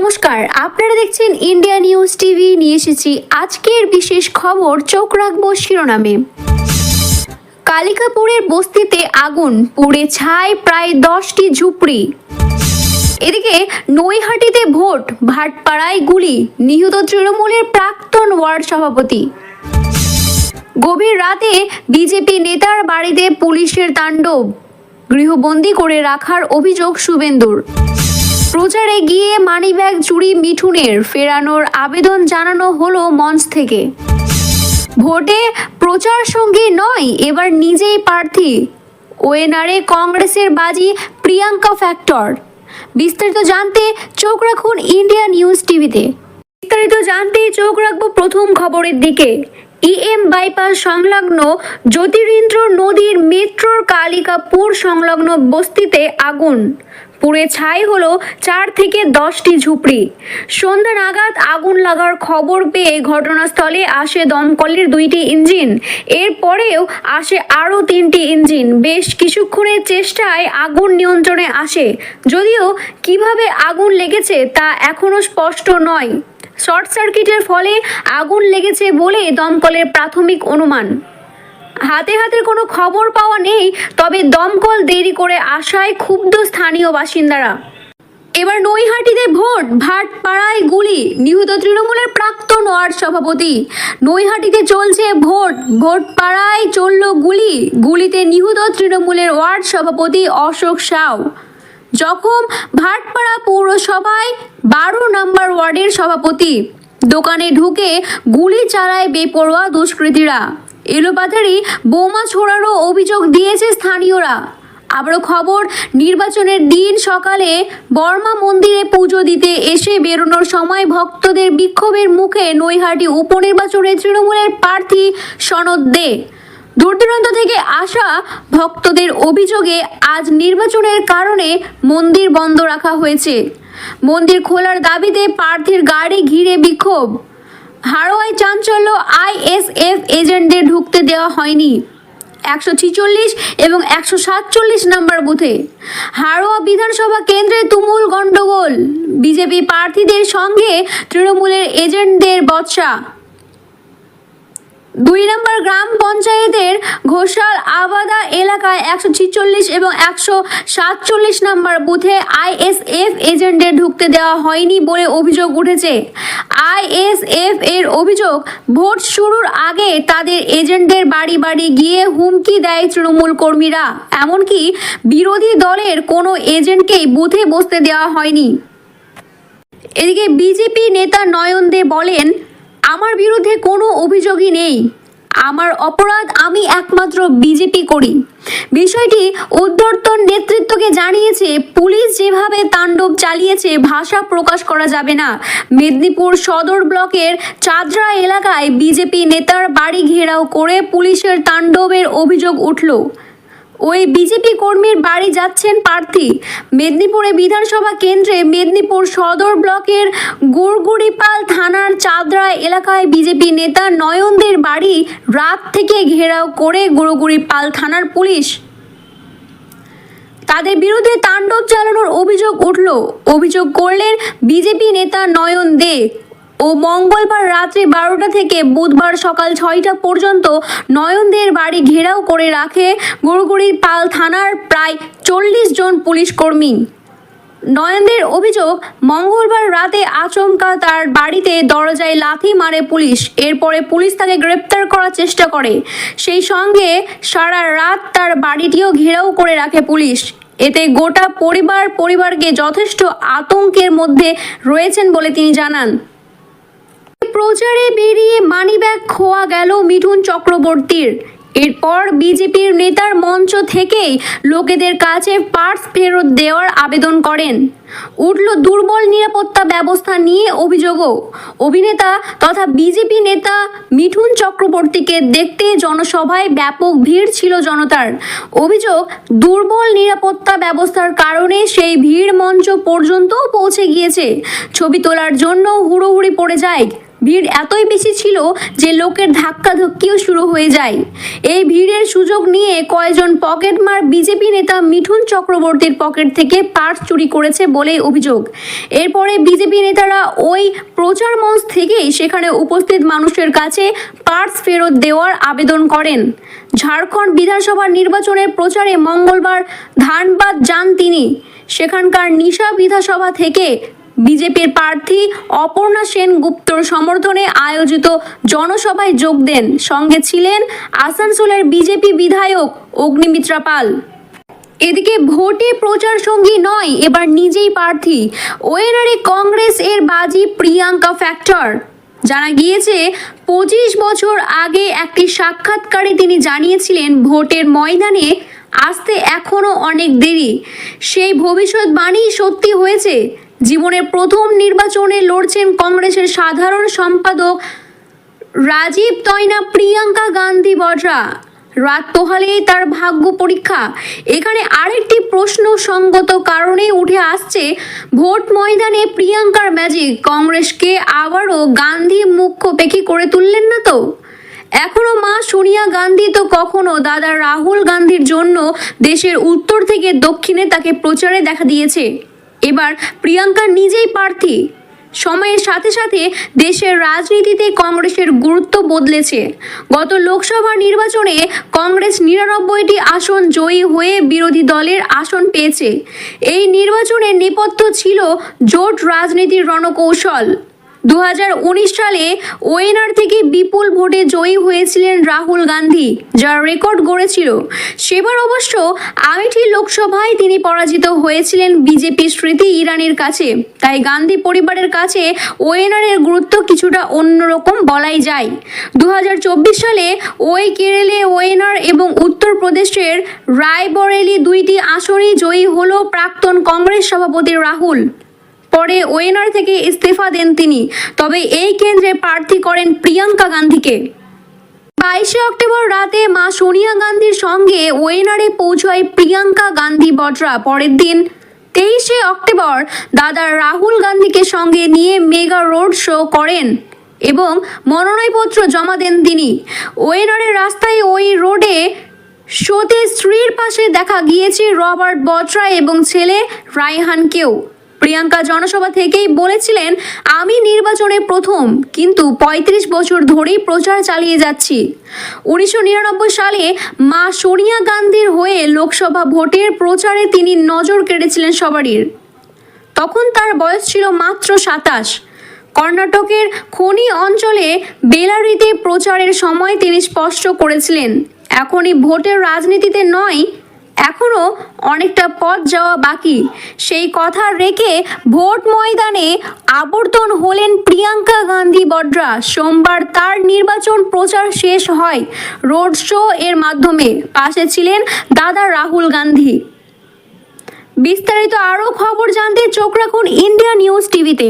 নমস্কার, আপনারা দেখছেন ইন্ডিয়া নিউজ টিভি নিয়ে এসেছি আজকের বিশেষ খবর, চোখ রাখব শিরোনামে। কালিকাপুরের বস্তিতে আগুন, পুড়ে ছাই প্রায় দশটি ঝুপড়ি। এদিকে নৈহাটিতে ভোট, ভাটপাড়ায় গুলি, নিহত তৃণমূলের প্রাক্তন ওয়ার্ড সভাপতি। গভীর রাতে বিজেপি নেতার বাড়িতে পুলিশের তাণ্ডব, গৃহবন্দী করে রাখার অভিযোগ শুভেন্দুর। প্রচারে গিয়ে মানিব্যাগ চুরি মিঠুনের ফেরানোর আবেদন জানানো হলো মঞ্চ থেকে। ভোটে প্রচার সঙ্গী নয়, এবার নিজেই প্রার্থী। ওয়েনারে কংগ্রেসের বাজি প্রিয়াঙ্কা ফ্যাক্টর। বিস্তারিত জানতে চোখ রাখুন ইন্ডিয়া নিউজ টিভিতে। বিস্তারিত জানতে চোখ রাখব প্রথম খবরের দিকে। ইএম বাইপাস সংলগ্ন জ্যোতিরিন্দ্র নদীর মেট্রোর কালিকাপুর সংলগ্ন বস্তিতে আগুন। পুড়ে ছাই হলো চার থেকে দশটি ঝুপড়ি। সন্ধ্যা নাগাদ আগুন লাগার খবর পেয়ে ঘটনাস্থলে আসে দমকলের দুইটি ইঞ্জিন। এরপরেও আসে আরও তিনটি ইঞ্জিন। বেশ কিছুক্ষণের চেষ্টায় আগুন নিয়ন্ত্রণে আসে। যদিও কীভাবে আগুন লেগেছে তা এখনও স্পষ্ট নয়। শর্ট সার্কিটের ফলে আগুন লেগেছে বলে দমকলের প্রাথমিক অনুমান। হাতে হাতে কোনো খবর পাওয়া নেই, তবে দমকল দেরি করে আসায় ক্ষুব্ধ স্থানীয় বাসিন্দারা। এবার নৈহাটিতে ভোট, ভাটপাড়ায় গুলি, নিহত তৃণমূলের প্রাক্তন ওয়ার্ড সভাপতি। নৈহাটিতে চলছে ভোট ভোট পাড়ায় চলল গুলি, গুলিতে নিহত তৃণমূলের ওয়ার্ড সভাপতি অশোক সাউ। জখম, ভাটপাড়া পৌরসভায় বারো নম্বর ওয়ার্ডের সভাপতি। দোকানে ঢুকে গুলি চালায় বেপরোয়া দুষ্কৃতীরা। এলোপাথারি বোমা ছোড়ারও অভিযোগ দিয়েছে স্থানীয়রা। আবারও খবর, নির্বাচনের দিন সকালে বর্মা মন্দিরে পুজো দিতে এসে বেরোনোর সময় ভক্তদের বিক্ষোভের মুখে নৈহাটি উপনির্বাচনে তৃণমূলের প্রার্থী সনদ দে। দূরদূরান্ত থেকে আসা ভক্তদের অভিযোগে আজ নির্বাচনের কারণে মন্দির বন্ধ রাখা হয়েছে। মন্দির খোলার দাবিতে প্রার্থীর গাড়ি ঘিরে বিক্ষোভ। হাড়োয়ায় চাঞ্চল্য আইএসএফ এজেন্টদের ঢুকতে দেওয়া হয়নি। একশো ছিচল্লিশ এবং একশো সাতচল্লিশ নম্বর বুথে। হাড়োয়া বিধানসভা কেন্দ্রে তুমুল গণ্ডগোল। বিজেপি প্রার্থীদের সঙ্গে তৃণমূলের এজেন্টদের বৎসা দুই নম্বর গ্রাম পঞ্চায়েতের ঘোষাল আবাদা এলাকায় একশো ছিচল্লিশ এবং একশো সাতচল্লিশ নম্বর বুথে আইএসএফ এজেন্টদের ঢুকতে দেওয়া হয়নি বলে অভিযোগ উঠেছে। আইএসএফ এর অভিযোগ, ভোট শুরুর আগে তাদের এজেন্টদের বাড়ি বাড়ি গিয়ে হুমকি দেয় তৃণমূল কর্মীরা। এমনকি বিরোধী দলের কোনো এজেন্টকেই বুথে বসতে দেওয়া হয়নি। এদিকে বিজেপি নেতা নয়ন দে বলেন, আমার বিরুদ্ধে কোনো অভিযোগই নেই। আমার অপরাধ আমি একমাত্র বিজেপি করি। বিষয়টি উদ্ধর্তন নেতৃত্বকে জানিয়েছে, পুলিশ যেভাবে তাণ্ডব চালিয়েছে, ভাষা প্রকাশ করা যাবে না। মেদিনীপুর সদর ব্লকের চাদরা এলাকায় বিজেপি নেতার বাড়ি ঘেরাও করে পুলিশের তাণ্ডবের অভিযোগ উঠল। ওই বিজেপি কর্মীর বাড়ি যাচ্ছেন প্রার্থী। মেদিনীপুরে বিধানসভা কেন্দ্রে মেদিনীপুর সদর ব্লকের গুড়গুড়িপাল থানার চাদরা এলাকায় বিজেপি নেতা নয়নদের বাড়ি রাত থেকে ঘেরাও করে গুড়গুড়িপাল থানার পুলিশ। তাদের বিরুদ্ধে তাণ্ডব চালানোর অভিযোগ উঠল। অভিযোগ করলেন বিজেপি নেতা নয়ন দে। ও মঙ্গলবার রাত্রি বারোটা থেকে বুধবার সকাল ছয়টা পর্যন্ত নয়নদের বাড়ি ঘেরাও করে রাখে গুড়গুড়ি পাল থানার প্রায় চল্লিশ জন পুলিশ কর্মী। নয়নদের অভিযোগ, মঙ্গলবার রাতে আচমকা তার বাড়িতে দরজায় লাথি মারে পুলিশ। এরপরে পুলিশ তাকে গ্রেপ্তার করার চেষ্টা করে। সেই সঙ্গে সারা রাত তার বাড়িটিও ঘেরাও করে রাখে পুলিশ। এতে গোটা পরিবার পরিবারকে যথেষ্ট আতঙ্কের মধ্যে রয়েছেন বলে তিনি জানান। প্রচারে বেরিয়ে মানিব্যাগ খোয়া গেল মিঠুন চক্রবর্তীর। এরপর বিজেপির নেতার মঞ্চ থেকেই লোকেদের কাছে পার্স ফেরত দেওয়ার আবেদন করেন। উঠল দুর্বল নিরাপত্তা ব্যবস্থা নিয়ে অভিযোগও। অভিনেতা তথা বিজেপি নেতা মিঠুন চক্রবর্তীকে দেখতে জনসভায় ব্যাপক ভিড় ছিল জনতার। অভিযোগ, দুর্বল নিরাপত্তা ব্যবস্থার কারণে সেই ভিড় মঞ্চ পর্যন্তও পৌঁছে গিয়েছে। ছবি তোলার জন্য হুড়োহুড়ি পড়ে যায়। ভিড় এতই বেশি ছিল যে লোকের ধাক্কাধক্কিও শুরু হয়ে যায়। এই ভিড়ের সুযোগ নিয়ে কয়েকজন পকেটমার বিজেপি নেতা মিঠুন চক্রবর্তীর পকেট থেকে পার্স চুরি করেছে বলে অভিযোগ। এরপরে বিজেপি নেতারা ওই প্রচার মঞ্চ থেকেই সেখানে উপস্থিত মানুষের কাছে পার্স ফেরত দেওয়ার আবেদন করেন। ঝাড়খণ্ড বিধানসভা নির্বাচনের প্রচারে মঙ্গলবার ধানবাদ যান তিনি। সেখানকার নিশা বিধানসভা থেকে বিজেপির প্রার্থী অপর্ণা সেনগুপ্তর সমর্থনে আয়োজিত জনসভায় যোগ দেন। সঙ্গে ছিলেন আসানসোলের বিজেপি বিধায়ক অগ্নিমিত্রা পাল। এদিকে ভোটে প্রচার সঙ্গী নয়, এবার নিজেই প্রার্থী। ওয়েনারে কংগ্রেস এর বাজি প্রিয়াঙ্কা ফ্যাক্টর। জানা গিয়েছে, পঁচিশ বছর আগে একটি সাক্ষাৎকারে তিনি জানিয়েছিলেন, ভোটের ময়দানে আসতে এখনও অনেক দেরি। সেই ভবিষ্যৎবাণী সত্যি হয়েছে? জীবনের প্রথম নির্বাচনে লড়ছেন কংগ্রেসের সাধারণ সম্পাদক রাজীব তয়না প্রিয়াঙ্কা গান্ধী বডরা। রাত পোহালেই তার ভাগ্য পরীক্ষা। এখানে আরেকটি প্রশ্ন সঙ্গত কারণে উঠে আসছে, ভোট ময়দানে প্রিয়াঙ্কার ম্যাজিক। কংগ্রেসকে আবারও গান্ধী মুখ্য করে তুললেন না তো? এখনও মা সোনিয়া গান্ধী তো কখনো দাদা রাহুল গান্ধীর জন্য দেশের উত্তর থেকে দক্ষিণে তাকে প্রচারে দেখা দিয়েছে। এবার প্রিয়াঙ্কা নিজেই প্রার্থী। সময়ের সাথে সাথে দেশের রাজনীতিতে কংগ্রেসের গুরুত্ব বদলেছে। গত লোকসভা নির্বাচনে কংগ্রেস নিরানব্বইটি আসন জয়ী হয়ে বিরোধী দলের আসন পেয়েছে। এই নির্বাচনের নেপথ্য ছিল জোট রাজনীতির রণকৌশল। দু হাজার উনিশ সালে ওয়েনার থেকে বিপুল ভোটে জয়ী হয়েছিলেন রাহুল গান্ধী, যার রেকর্ড গড়েছিল। সেবার অবশ্য আমেঠি লোকসভায় তিনি পরাজিত হয়েছিলেন বিজেপি স্মৃতি ইরানির কাছে। তাই গান্ধী পরিবারের কাছে ওয়েনারের গুরুত্ব কিছুটা অন্যরকম বলাই যায়। দু হাজার চব্বিশ সালে ওই কেরলে ওয়েনার এবং উত্তরপ্রদেশের রায়বরেলি দুইটি আসনই জয়ী হল প্রাক্তন কংগ্রেস সভাপতি রাহুল। পরে ওয়েনার থেকে ইস্তফা দেন তিনি। তবে এই কেন্দ্রে প্রার্থী করেন প্রিয়াঙ্কা গান্ধীকে। বাইশে অক্টোবর রাতে মা সোনিয়া গান্ধীর সঙ্গে ওয়েনারে পৌঁছয় প্রিয়াঙ্কা গান্ধী বটরা পরের দিন তেইশে অক্টোবর দাদা রাহুল গান্ধীকে সঙ্গে নিয়ে মেগা রোড শো করেন এবং মনোনয়নপত্র জমা দেন তিনি। ওয়েনারের রাস্তায় ওই রোডে শোতে স্ত্রীর পাশে দেখা গিয়েছে রবার্ট বটরা এবং ছেলে রায়হানকেও। প্রিয়াঙ্কা জনসভা থেকেই বলেছিলেন, আমি নির্বাচনে প্রথম, কিন্তু ৩৫ বছর ধরেই প্রচার চালিয়ে যাচ্ছি। উনিশশো নিরানব্বই সালে মা সোনিয়া গান্ধীর হয়ে লোকসভা ভোটের প্রচারে তিনি নজর কেড়েছিলেন সবারই। তখন তার বয়স ছিল মাত্র সাতাশ। কর্ণাটকের খনি অঞ্চলে বেলারিতে প্রচারের সময় তিনি স্পষ্ট করেছিলেন, এখনই ভোটের রাজনীতিতে নয় এখনও অনেকটা পথ যাওয়া বাকি। সেই কথা রেখে ভোট ময়দানে আবর্তন হলেন প্রিয়াঙ্কা গান্ধী বড্রা। সোমবার তার নির্বাচন প্রচার শেষ হয় রোড শো এর মাধ্যমে। পাশে ছিলেন দাদা রাহুল গান্ধী। বিস্তারিত আরও খবর জানতে চোখ রাখুন ইন্ডিয়া নিউজ টিভিতে।